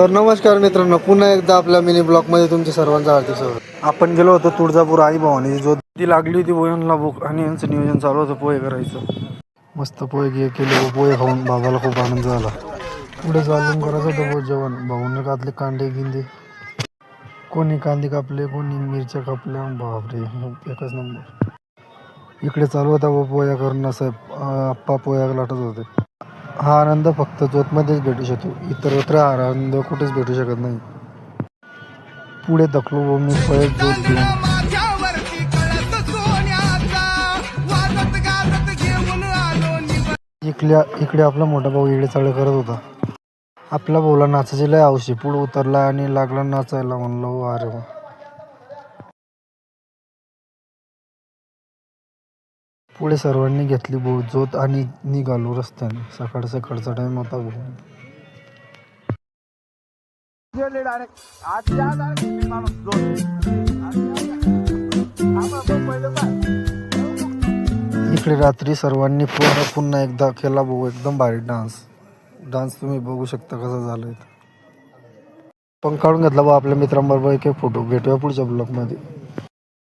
तर नमस्कार मित्रांनो पुन्हा एकदा आपल्या मिनी ब्लॉकमध्ये तुमचे सर्वांचं हार्दिक स्वागत. आपण गेलो होतो तुळजापूर आई भवानी जो ती लागली होती वयनला भूक आणि यांचं नियोजन चालू होतं पोहे करायचं. मस्त पोहे घे केले पोहे खाऊन बाबाला खूप आनंद झाला. पुढे चालून करायचं होतं पोहे जेवण. भाऊने कातले कांदे गिंदे. कोणी कांदे कापले कोणी मिरच्या कापल्या. बापरे एकच नंबर इकडे चालू होता व पोया करून असं आप्पा पोया लाटत होते. हा आनंद फक्त जोतमध्येच भेटू शकतो. इतरत्र हा आनंद कुठेच भेटू शकत नाही. पुढे दखलो व मी पळत जोत घेऊन इकल्या इकडे आपला मोठा भाऊ इकडे चाळ करत होता. आपला भाऊला नाचायची लय आवशी पुढे उतरला आणि लागला नाचायला म्हणलं अरे वा. पुढे सर्वांनी घेतली भाऊ जोत आणि निघालो रस्त्याने. सकाळ सकाळचा टाइम होता भाऊ इकडे रात्री सर्वांनी पुन्हा पुन्हा एकदा केला भाऊ एकदम भारी डान्स डान्स तुम्ही बघू शकता कसा झालाय. पण काढून घेतला भाऊ आपल्या मित्रांबरोबर एक एक फोटो भेटूया पुढच्या ब्लॉगमध्ये